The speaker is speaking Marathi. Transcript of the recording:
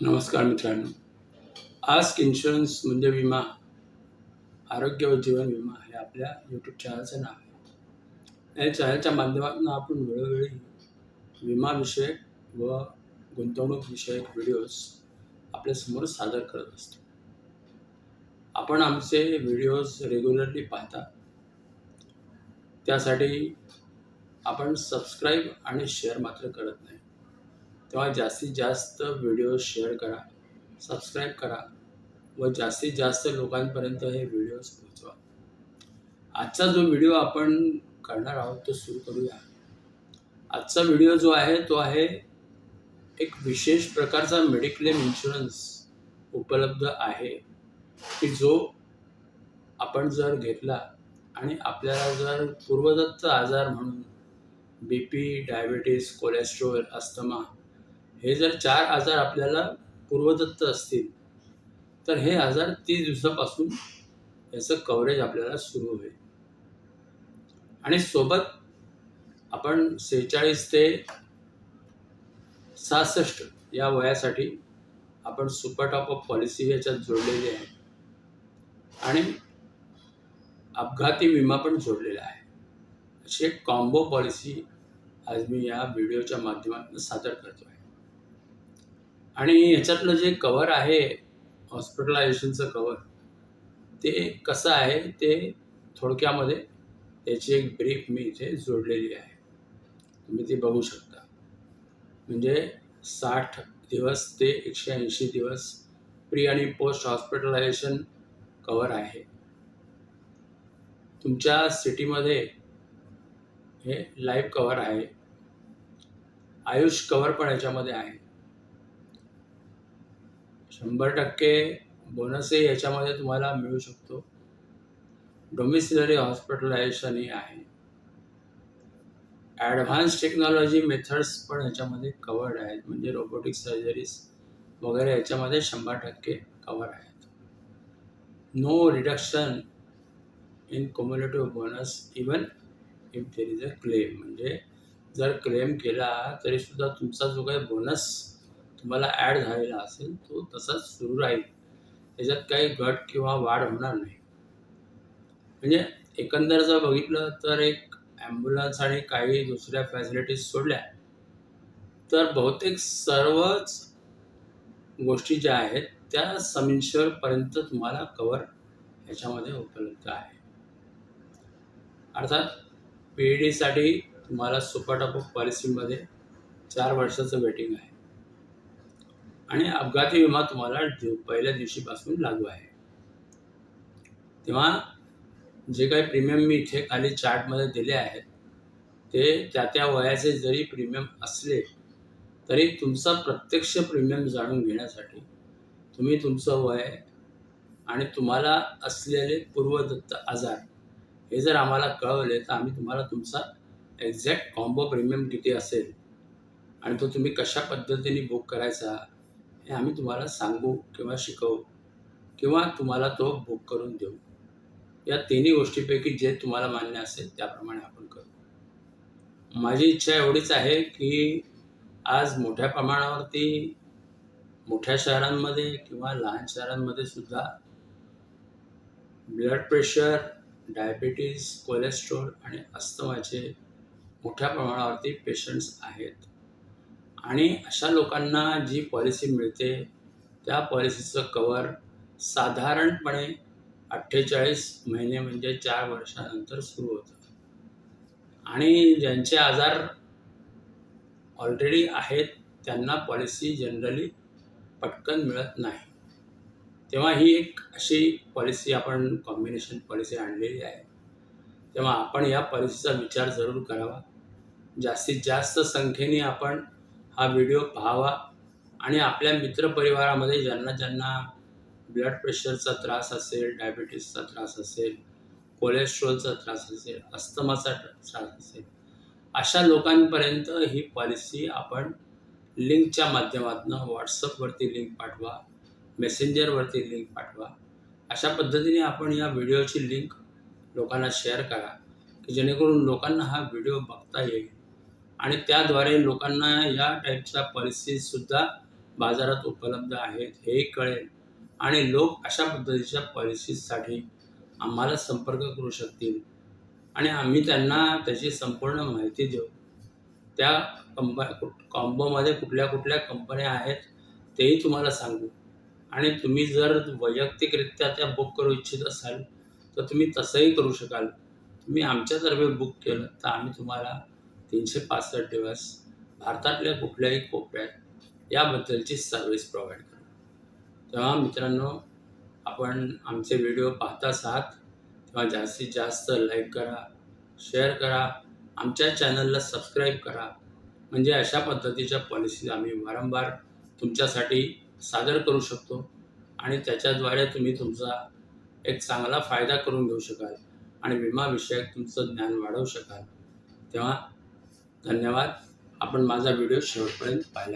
नमस्कार मित्रांनो. आस्क इन्शुरन्स म्हणजे विमा आरोग्य व जीवन विमा हे आपल्या यूट्यूब चॅनलचं नाव आहे. या चॅनलच्या माध्यमातून आपण वेळोवेळी विमाविषयक व गुंतवणूक विषयक व्हिडिओज आपल्यासमोर सादर करत असतो. आपण आमचे व्हिडिओज रेग्युलरली पाहता. त्यासाठी आपण सबस्क्राईब आणि शेअर मात्र करत नाही. तेव्हा जास्तीत जास्त व्हिडिओ शेअर करा सबस्क्राईब करा व जास्तीत जास्त लोकांपर्यंत हे व्हिडिओज पोहोचवा. आजचा जो व्हिडिओ आपण करणार आहोत तो सुरू करूया. आजचा व्हिडिओ जो आहे तो आहे एक विशेष प्रकारचा मेडिक्लेम इन्शुरन्स उपलब्ध आहे की जो आपण जर घेतला आणि आपल्याला जर पूर्वदत्त आजार म्हणून B P diabetes cholesterol asthma हे जर चार आजार आपल्याला पूर्वदत्त असतील तर हे आजार तीस दिवसापासून याचं कव्हरेज आपल्याला सुरू होईल. आणि सोबत आपण सेहेचाळीस ते सहासष्ट या वयासाठी आपण सुपर टॉप ऑफ पॉलिसी याच्यात जोडलेली आहे. आणि अपघाती विमा पण जोडलेला आहे. अशी एक कॉम्बो पॉलिसी आज मी या व्हिडिओच्या माध्यमातून सादर करतो आहे आणि याच्यातलं जे कवर आहे हॉस्पिटलायझेशनचं कवर ते कसं आहे ते थोडक्यामध्ये त्याची एक ब्रीफ मी इथे जोडलेली आहे. तुम्ही ती बघू शकता. म्हणजे साठ दिवस ते एकशे ऐंशी दिवस प्री आणि पोस्ट हॉस्पिटलायझेशन कवर आहे. तुमच्या सिटीमध्ये हे लाईव्ह कवर आहे. आयुष कवर पण याच्यामध्ये आहे. शंभर टक्के बोनसही याच्यामध्ये तुम्हाला मिळू शकतो. डोमिसिलरी हॉस्पिटलायझेशनही आहे. ॲडव्हान्स टेक्नॉलॉजी मेथड्स पण याच्यामध्ये कवर्ड आहेत. म्हणजे रोबोटिक सर्जरीज वगैरे याच्यामध्ये शंभर टक्के कवर आहेत. No reduction in cumulative bonus even if there is a claim म्हणजे जर क्लेम केला तरीसुद्धा तुमचा जो काही बोनस तुम्हाला ॲड झालेला असेल तो तसाच सुरू राहील. त्याच्यात काही घट किंवा वाढ होणार नाही. म्हणजे एकंदर जर बघितलं तर एक ॲम्ब्युलन्स आणि काही दुसऱ्या फॅसिलिटीज सोडल्या तर बहुतेक सर्वच गोष्टी ज्या आहेत त्या समिन्शरपर्यंत तुम्हाला कवर ह्याच्यामध्ये उपलब्ध आहे. अर्थात पी ई डीसाठी तुम्हाला सुपर टॉप ऑफ पॉलिसीमध्ये चार वर्षाचं वेटिंग आहे. आणि अपघाती विमा तुम्हाला पहिल्या दिवशीपासून लागू आहे. तेव्हा जे काही प्रीमियम मी इथे खाली चार्टमध्ये दिले आहेत ते त्या त्या वयाचे जरी प्रीमियम असले तरी तुमचा प्रत्यक्ष प्रीमियम जाणून घेण्यासाठी तुम्ही तुमचं वय आणि तुम्हाला असलेले पूर्वदत्त आजार हे जर आम्हाला कळवले तर आम्ही तुम्हाला तुमचा एक्झॅक्ट कॉम्बो प्रीमियम किती असेल आणि तो तुम्ही कशा पद्धतीने बुक करायचा हे आम्ही तुम्हाला सांगू किंवा शिकवू किंवा तुम्हाला तो बुक करून देऊ. या तिन्ही गोष्टीपैकी जे तुम्हाला मान्य असेल त्याप्रमाणे आपण करू. माझी इच्छा एवढीच आहे की आज मोठ्या प्रमाणावरती मोठ्या शहरांमध्ये किंवा लहान शहरांमध्ये सुद्धा ब्लड प्रेशर डायबिटीज कोलेस्ट्रॉल आणि अस्थमाचे मोठ्या प्रमाणावरती पेशंट्स आहेत. आणि अशा लोकांना जी पॉलिसी मिळते त्या पॉलिसीचं कवर साधारणपणे अठ्ठेचाळीस महिने म्हणजे चार वर्षानंतर सुरू होतं. आणि ज्यांचे आजार ऑलरेडी आहेत त्यांना पॉलिसी जनरली पटकन मिळत नाही. तेव्हा ही एक अशी पॉलिसी आपण कॉम्बिनेशन पॉलिसी आणलेली आहे. तेव्हा आपण या पॉलिसीचा विचार जरूर करावा. जास्तीत जास्त संख्येने आपण हा व्हिडिओ पाहावा आणि आपल्या मित्रपरिवारामध्ये ज्यांना ज्यांना ब्लड प्रेशरचा त्रास असेल डायबिटीसचा त्रास असेल कोलेस्ट्रॉलचा त्रास असेल अस्थमाचा त्रास असेल अशा लोकांपर्यंत ही पॉलिसी आपण लिंकच्या माध्यमातून व्हॉट्सअपवरती लिंक पाठवा मेसेंजरवरती लिंक पाठवा. अशा पद्धतीने आपण या व्हिडिओची लिंक लोकांना शेअर करा की जेणेकरून लोकांना हा व्हिडिओ बघता येईल. आणि त्याद्वारे लोकांना या टाईपच्या पॉलिसीजसुद्धा बाजारात उपलब्ध आहेत हेही कळेल. आणि लोक अशा पद्धतीच्या पॉलिसीजसाठी आम्हाला संपर्क करू शकतील. आणि आम्ही त्यांना त्याची संपूर्ण माहिती देऊ. त्या कंप कॉम्बोमध्ये कुठल्या कुठल्या कंपन्या आहेत तेही तुम्हाला सांगू. आणि तुम्ही जर वैयक्तिकरित्या त्या बुक करू इच्छित असाल तर तुम्ही तसंही करू शकाल. तुम्ही आमच्यातर्फे बुक केलं तर आम्ही तुम्हाला तीनशे पासष्ट दिवस भारतातल्या कुठल्याही कोपऱ्यात याबद्दलची सर्व्हिस प्रोव्हाइड करू. तेव्हा मित्रांनो आपण आमचे व्हिडिओ पाहताच आहात. तेव्हा जास्तीत जास्त लाईक करा शेअर करा आमच्या चॅनलला सबस्क्राईब करा. म्हणजे अशा पद्धतीच्या पॉलिसीज आम्ही वारंवार तुमच्यासाठी सादर करू शकतो आणि त्याच्याद्वारे तुम्ही तुमचा एक चांगला फायदा करून घेऊ शकाल आणि विमाविषयक तुमचं ज्ञान वाढवू शकाल. तेव्हा धन्यवाद. आपण माझा व्हिडिओ शेवटपर्यंत पाहिला